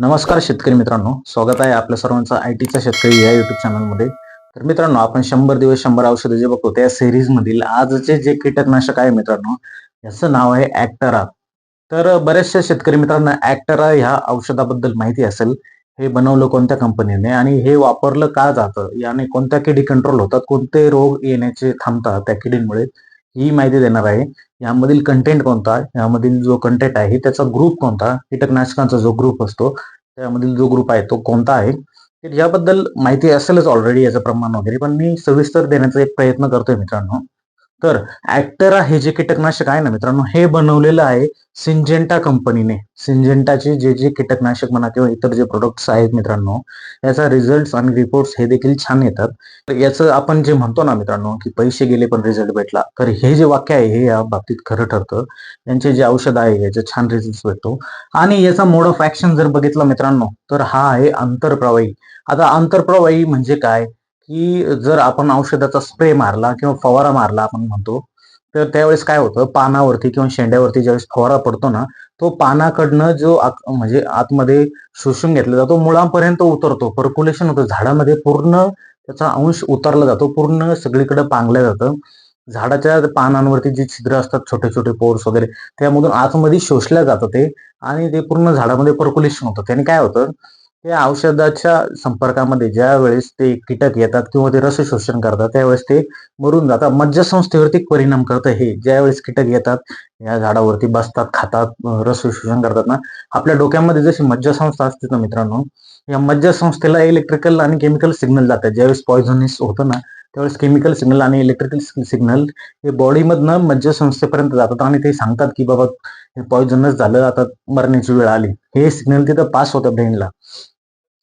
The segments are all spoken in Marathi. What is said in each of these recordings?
नमस्कार शेतकरी मित्रांनो स्वागत आहे आपल्या सर्वांचा आय टीचा शेतकरी या युट्यूब चॅनलमध्ये तर मित्रांनो आपण शंभर दिवस शंभर औषधं जे बघतो त्या सिरीज मधील आजचे जे कीटकनाशक आहे मित्रांनो याचं नाव आहे ऍक्टरा तर बऱ्याचशा शेतकरी मित्रांना ऍक्टरा ह्या औषधाबद्दल माहिती असेल. हे बनवलं कोणत्या कंपनीने आणि हे वापरलं का जातं? याने कोणत्या किडी कंट्रोल होतात? कोणते रोग येण्याचे थांबतात त्या किडींमुळे? ही माहिती देणार आहे. यामधील कंटेंट कोणता? यामधील जो कंटेंट आहे त्याचा ग्रुप कोणता? कीटकनाशकांचा जो ग्रुप असतो त्यामधील जो ग्रुप आहे तो कोणता आहे? तर याबद्दल माहिती असेलच ऑलरेडी याचं प्रमाण वगैरे पण मी सविस्तर देण्याचा एक प्रयत्न करतोय मित्रांनो. तर ऍक्टरा हे जे कीटकनाशक आहे ना मित्रांनो हे बनवलेलं आहे सिंजेंटा कंपनीने. सिंजेंटाचे जे जे कीटकनाशक म्हणा किंवा इतर जे प्रोडक्ट्स आहेत मित्रांनो याचा रिझल्ट आणि रिपोर्ट्स हे देखील छान येतात. तर याचं आपण जे म्हणतो ना मित्रांनो की पैसे गेले पण रिझल्ट भेटला तर हे जे वाक्य आहे हे या बाबतीत खरं ठरतं. यांचे जे औषध आहे याचे छान रिझल्ट भेटतो. आणि याचा मोड ऑफ ऍक्शन जर बघितलं मित्रांनो तर हा आहे आंतरप्रवाही. आता आंतरप्रवाही म्हणजे काय? की जर आपण औषधाचा स्प्रे मारला किंवा फवारा मारला आपण म्हणतो तर त्यावेळेस काय होतं? पानावरती किंवा शेंड्यावरती ज्यावेळेस फवारा पडतो ना तो पानाकडनं जो म्हणजे आतमध्ये शोषून घेतला जातो मुळांपर्यंत उतरतो. पर्क्युलेशन होतं. झाडामध्ये पूर्ण त्याचा अंश उतरला जातो. पूर्ण सगळीकडे पांगलं जातं. झाडाच्या पानांवरती जी छिद्र असतात छोटे छोटे पोर्स वगैरे त्यामधून आतमध्ये शोषल्या जातं ते आणि ते पूर्ण झाडामध्ये पर्क्युलेशन होतं. त्याने काय होतं? त्या औषधाच्या संपर्कामध्ये ज्या वेळेस ते कीटक येतात किंवा ते रस शोषण करतात त्यावेळेस ते मरून जातात. मज्जासंस्थेवरती परिणाम करतं हे. ज्या वेळेस कीटक येतात या झाडावरती बसतात खातात रस शोषण करतात ना आपल्या डोक्यामध्ये जशी मज्जासंस्था असते ना मित्रांनो या मज्जासंस्थेला इलेक्ट्रिकल आणि केमिकल सिग्नल जातात. ज्यावेळेस पॉयझनिस होतं ना त्यावेळेस केमिकल सिग्नल आणि इलेक्ट्रिकल सिग्नल हे बॉडीमधनं मज्जासंस्थेपर्यंत जातात. आणि ते सांगतात की बाबा हे पॉयझनस झालं आता मरण्याची वेळ आली. हे सिग्नल तिथं पास होतं ब्रेनला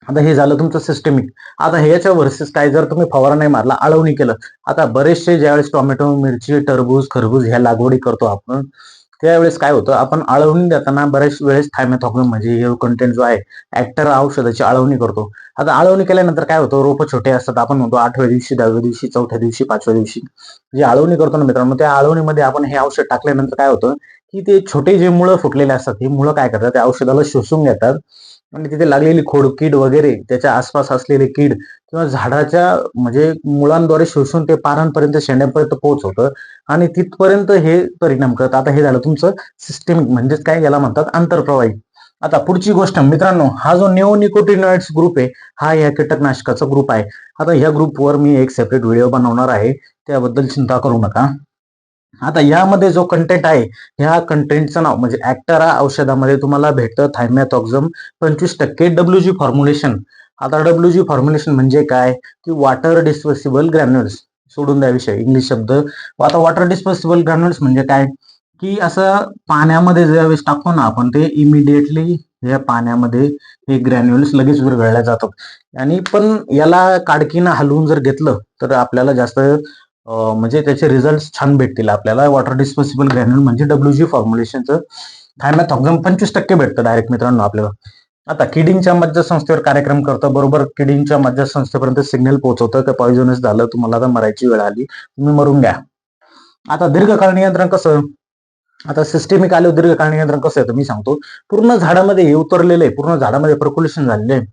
आता हे झालं तुमचं सिस्टमिक आता ह्याच्या वर्सेस काय? जर तुम्ही फवारा नाही मारला आळवणी केलं. आता बरेचसे ज्यावेळेस टोमॅटो मिरची टरबूज खरबूज ह्या लागवडी करतो आपण त्यावेळेस काय होतं आपण आळवणी देताना बऱ्याच वेळेस थायमॅथॉक्झम म्हणजे हे कंटेंट जो आहे ऍक्टर औषधाची आळवणी करतो. आता आळवणी केल्यानंतर काय होतं रोप छोटे असतात आपण म्हणतो आठव्या दिवशी दहाव्या दिवशी चौथ्या दिवशी पाचव्या दिवशी. जे आळवणी करतो ना मित्रांनो त्या आळवणीमध्ये आपण हे औषध टाकल्यानंतर काय होतं की ते छोटे जे मुळं फुटलेले असतात हे मुळं काय करतात त्या औषधाला शोषून घेतात. आणि तिथे लागलेली खोड कीड वगैरे त्याच्या आसपास असलेले कीड किंवा झाडाच्या म्हणजे मुळांद्वारे शोषून ते पानांपर्यंत शेंड्यापर्यंत पोहोचवतं आणि तिथपर्यंत हे परिणाम करत. आता हे झालं तुमचं सिस्टेमिक म्हणजेच काय याला म्हणतात आंतरप्रवाही आता पुढची गोष्ट मित्रांनो हा जो निओनिकोटिनॉइड्स ग्रुप आहे हा या कीटकनाशकाचा ग्रुप आहे. आता ह्या ग्रुपवर मी एक सेपरेट व्हिडिओ बनवणार आहे. त्याबद्दल चिंता करू नका. आता यामध्ये जो कंटेंट आहे ह्या कंटेंटचं नाव म्हणजे ऍक्टरा औषधामध्ये तुम्हाला भेटतं थायमॅथॉक्झम पंचवीस टक्के डब्ल्यू जी फॉर्म्युलेशन आता डब्ल्यू जी फॉर्म्युलेशन म्हणजे काय? की वॉटर डिस्पोसिबल ग्रॅन्युल्स सोडून द्या विषय इंग्लिश शब्द. आता वॉटर डिस्पोसिबल ग्रॅन्युल्स म्हणजे काय? की असं पाण्यामध्ये ज्यावेळेस टाकतो ना आपण ते इमिडिएटली या पाण्यामध्ये हे ग्रॅन्युल्स लगेच विरघळल्या जातात. आणि पण याला काडकीनं हलवून जर घेतलं तर आपल्याला जास्त म्हणजे त्याचे रिझल्ट छान भेटतील. आपल्याला वॉटर डिस्पोसिबल ग्रॅन्युल म्हणजे डब्ल्यू जी फॉर्म्युलेशनचं थायमॅथॉक्झम पंचवीस टक्के भेटतं डायरेक्ट मित्रांनो आपल्याला. आता किडींच्या मज्जासंस्थेवर कार्यक्रम करतं. बरोबर किडींच्या मज्जासंस्थेपर्यंत सिग्नल पोहोचवतं. का पॉइझनस झालं तुम्हाला आता मरायची वेळ आली तुम्ही मरून घ्या. आता दीर्घकाळ नियंत्रण कसं? आता सिस्टेमिक आलं दीर्घकाळ नियंत्रण कसं आहे मी सांगतो. पूर्ण झाडामध्ये हे उतरलेलं आहे. पूर्ण झाडामध्ये प्रकुलेशन झालेलं आहे.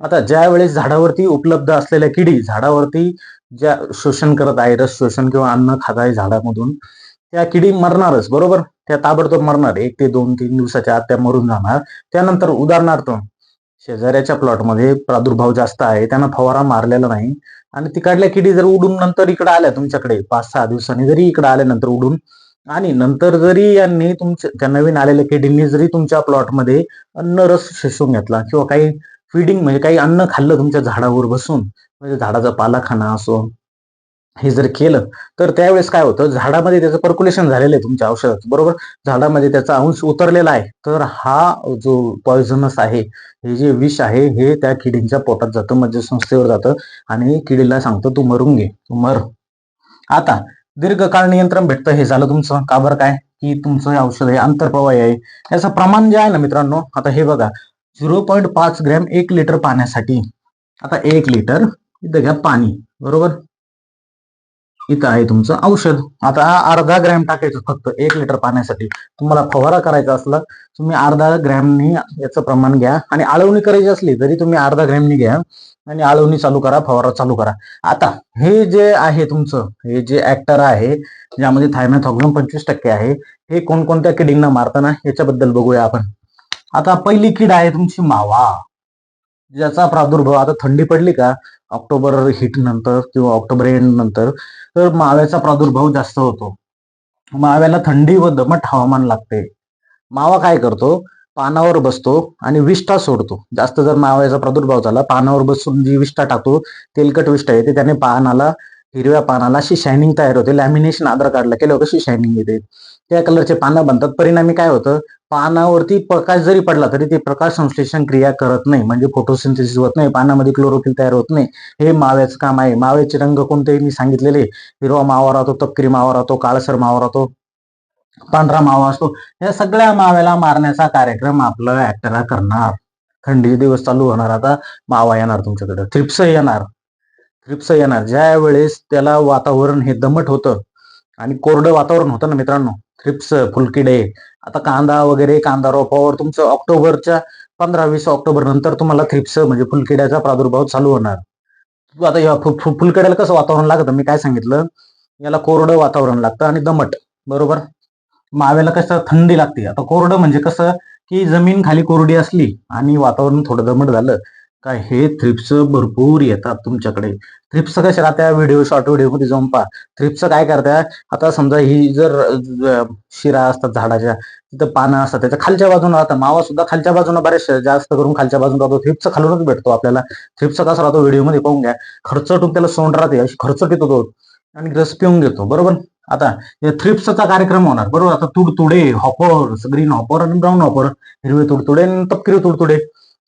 आता ज्या वेळेस झाडावरती उपलब्ध असलेल्या किडी झाडावरती ज्या शोषण करत आहे रस शोषण किंवा अन्न खात आहे झाडामधून त्या किडी मरणारच बरोबर? त्या ताबडतोब मरणार एक ते दोन तीन दिवसाच्या आत त्या मरून जाणार. त्यानंतर उदाहरणार्थ शेजाऱ्याच्या प्लॉटमध्ये प्रादुर्भाव जास्त आहे त्यांना फवारा मारलेला नाही. आणि तिकडल्या किडी जर उडून नंतर इकडे आल्या तुमच्याकडे पाच सहा दिवसांनी जरी इकडे आल्यानंतर उडून आणि नंतर जरी यांनी तुमच्या त्या नवीन आलेल्या किडींनी जरी तुमच्या प्लॉटमध्ये अन्न रस शोषून घेतला किंवा काही फीडिंग म्हणजे काही अन्न खाल्लं तुमच्या झाडावर बसून म्हणजे झाडाचा पाला खाणं असो हे जर केलं तर त्यावेळेस काय होतं? झाडामध्ये त्याचं पर्क्युलेशन झालेलं आहे तुमच्या औषधाचं बरोबर? झाडामध्ये त्याचा अंश उतरलेला आहे तर हा जो पॉयझनस आहे हे जे विष आहे हे त्या किडींच्या पोटात जातं मज्जासंस्थेवर जातं आणि किडीला सांगतं तू मरून घे तू मर. आता दीर्घकाळ नियंत्रण भेटतं हे झालं तुमचं का बरं काय? की तुमचं हे औषध आहे आंतरप्रवाही आहे. याचं प्रमाण जे आहे ना मित्रांनो आता हे बघा झिरो पॉईंट पाच ग्रॅम एक लिटर पाण्यासाठी. आता एक लिटर इथं घ्या पाणी बरोबर? इथं आहे तुमचं औषध. आता अर्धा ग्रॅम टाकायचं फक्त एक लिटर पाण्यासाठी. तुम्हाला फवारा करायचा असला तुम्ही अर्धा ग्रॅमनी याचं प्रमाण घ्या. आणि आळवणी करायची असली तरी तुम्ही अर्धा ग्रॅमनी घ्या. आणि आळवणी चालू करा फवारा चालू करा. आता हे जे आहे तुमचं हे जे ऍक्टर आहे ज्यामध्ये थायमॅथॉक्झम पंचवीस टक्के आहे हे कोणकोणत्या किडिंगना मारताना? याच्याबद्दल बघूया आपण. आता पहिली कीड आहे तुमची मावा. ज्याचा प्रादुर्भाव आता थंडी पडली का ऑक्टोबर हिट नंतर किंवा ऑक्टोबर एंड नंतर तर माव्याचा प्रादुर्भाव जास्त होतो. माव्याला थंडी व दमट हवामान लागते. मावा काय करतो? पानावर बसतो आणि विष्ठा सोडतो. जास्त जर माव्याचा प्रादुर्भाव झाला पानावर बसून जी विष्ठा टाकतो तेलकट विष्ठा येते त्याने पानाला हिरव्या पानाला अशी शायनिंग तयार होते. लॅमिनेशन आधार कार्डला केलं कशी शायनिंग येते. त्या कलरचे पानं बनतात. परिणामी काय होतं? पानावरती प्रकाश जरी पडला तरी ते प्रकाश संश्लेषण क्रिया करत नाही. म्हणजे फोटोसिंथेसिस होत नाही. पानामध्ये क्लोरोफिल तयार होत नाही. हे माव्याचं काम आहे. माव्याचे रंग कोणते? मी सांगितलेले. हिरवा मावा राहतो तपकिरी मावा राहतो काळसर मावा राहतो पांढरा मावा असतो. या सगळ्या माव्याला मारण्याचा कार्यक्रम आपलं ऍक्टरा करणार. थंडी दिवस चालू होणार. आता मावा येणार तुमच्याकडे. थ्रिप्स येणार. थ्रिप्स येणार. ज्या वेळेस त्याला वातावरण हे दमट होतं आणि कोरडं वातावरण होतं ना मित्रांनो. थ्रिप्स फुलकिडे आता कांदा वगैरे कांदा रोपावर तुमचं ऑक्टोबरच्या पंधरा वीस ऑक्टोबर नंतर तुम्हाला थ्रिप्स म्हणजे फुलकिड्याचा प्रादुर्भाव चालू होणार. आता या फुलकिड्याला कसं वातावरण लागतं? मी काय सांगितलं? याला कोरडं वातावरण लागतं आणि दमट बरोबर? माव्याला कसं थंडी लागते. आता कोरडं म्हणजे कसं की जमीन खाली कोरडी असली आणि वातावरण थोडं दमट झालं काय हे थ्रिप्स भरपूर येतात तुमच्याकडे. थ्रिप्स कशा राहत्या व्हिडिओ शॉर्ट व्हिडिओमध्ये जाऊन पहा. थ्रिप्स काय करत्या आता समजा ही जर शिरा असतात झाडाच्या तिथं पानं असतात त्याच्या खालच्या बाजूने राहतं मावा सुद्धा खालच्या बाजूने बरेच जास्त करून खालच्या बाजूने राहतो. थ्रिप्स खालूनच भेटतो आपल्याला. थ्रिप्स कसा राहतो? व्हिडिओमध्ये पाहून घ्या. खर्चटून त्याला सोंड राहते. अशी खर्चट येतो तो. आणि रस पिऊन घेतो. बरोबर? आता या थ्रिप्सचा कार्यक्रम होणार. बरोबर? आता तुडतुडे हॉपर ग्रीन हॉपर आणि ब्राऊन हॉपर हिरवे तुडतुडे आणि तपकिरी तुडतुडे.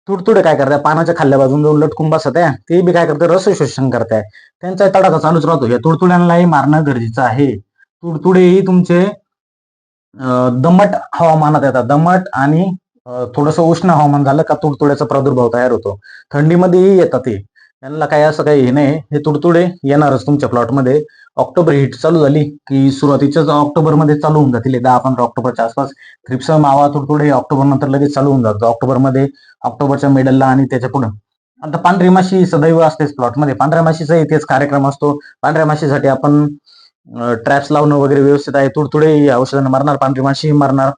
तुडतुडे काय करताय? पानाच्या खाल्ल्या बाजून जाऊन लटकून बसत आहे. ते बी काय करतात रस शोषण करताय. त्यांचा तडाखा चालूच राहतो. या तुडतुड्यांनाही मारणं गरजेचं आहे. तुडतुडेही तुमचे दमट हवामानात येतात. दमट आणि थोडस उष्ण हवामान झालं का तुडतुड्याचा प्रादुर्भाव तयार होतो. थंडीमध्येही येतात ते. त्यांना काही असं काही हे नाही. हे तुडतुडे येणारच तुमच्या प्लॉटमध्ये ऑक्टोबर हिट चालू झाली की सुरुवातीच्याच ऑक्टोबरमध्ये चालू होऊन जातील. दहा पंधरा ऑक्टोबरच्या आसपास थ्रिप्स मावा तुडतुडे ऑक्टोबर नंतर लगेच चालू होऊन जातो. ऑक्टोबरमध्ये ऑक्टोबरच्या मिडलला आणि त्याच्या पुढे. आता पांढरी माशी सदैव असतेच प्लॉटमध्ये पांढऱ्या माशीचा इथेच कार्यक्रम असतो. पांढऱ्या माशीसाठी आपण ट्रॅप्स लावणं वगैरे व्यवस्थित आहे. तुडतुडे औषधानं मारणार पांढरी माशी मारणार.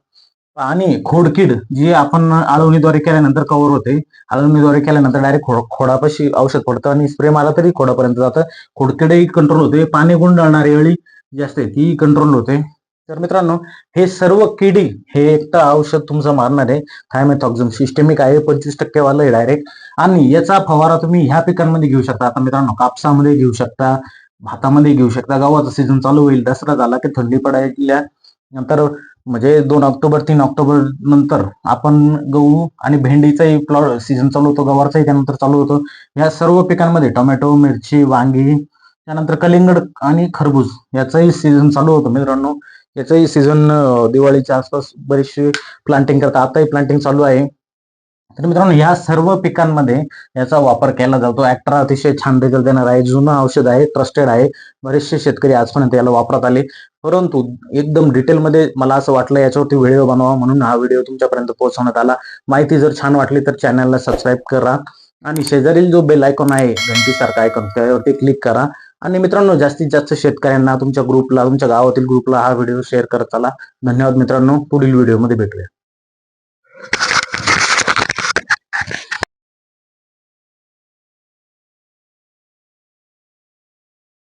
आणि खोडकीड जी आपण आळवणीद्वारे केल्यानंतर कव्हर होते आळवणीद्वारे केल्यानंतर डायरेक्ट खो खोडापाशी औषध पडतं आणि स्प्रे मारला तरी खोडापर्यंत जातं. खोडकिडही कंट्रोल होते. पाणी गुंडाळणारी अळी जी असते ती कंट्रोल होते. तर मित्रांनो हे सर्व किडी हे एकटं औषध तुमचं मारणार आहे. थायमेथॉक्झम सिस्टेमिक आहे पंचवीस टक्केवालं आहे डायरेक्ट आणि याचा फवारा तुम्ही ह्या पिकांमध्ये घेऊ शकता. आता मित्रांनो कापसामध्ये घेऊ शकता भातामध्ये घेऊ शकता. गव्हाचा सीझन चालू होईल दसरा झाला की थंडी पडायला नंतर म्हणजे दोन ऑक्टोबर तीन ऑक्टोबर नंतर आपण गहू आणि भेंडीचाही प्लॉट सीझन चालू होतो गवारचाही त्यानंतर चालू होतो. या सर्व पिकांमध्ये टोमॅटो मिरची वांगी त्यानंतर कलिंगड आणि खरबूज याचाही सीझन चालू होतो मित्रांनो. याचाही सीझन दिवाळीच्या आसपास बरेचसे प्लांटिंग करतात. आताही प्लांटिंग चालू आहे. तर मित्रांनो या सर्व पिकांमध्ये याचा वापर केला जातो. ऍक्ट्रा अतिशय छान रिझल्ट देणार आहे. जुनं औषध आहे ट्रस्टेड आहे. बरेचसे शेतकरी आजपर्यंत याला वापरत आले. परंतु एकदम डिटेलमध्ये मला असं वाटलं याच्यावरती व्हिडिओ बनवा म्हणून हा व्हिडिओ तुमच्यापर्यंत पोहोचवण्यात आला. माहिती जर छान वाटली तर चॅनलला सबस्क्राईब करा आणि शेजारील जो बेल आयकॉन आहे घंटीसारखा आयकॉन त्यावरती क्लिक करा. आणि मित्रांनो जास्तीत जास्त शेतकऱ्यांना तुमच्या ग्रुपला तुमच्या गावातील ग्रुपला हा व्हिडिओ शेअर करत चला. धन्यवाद मित्रांनो. पुढील व्हिडिओमध्ये भेटूया.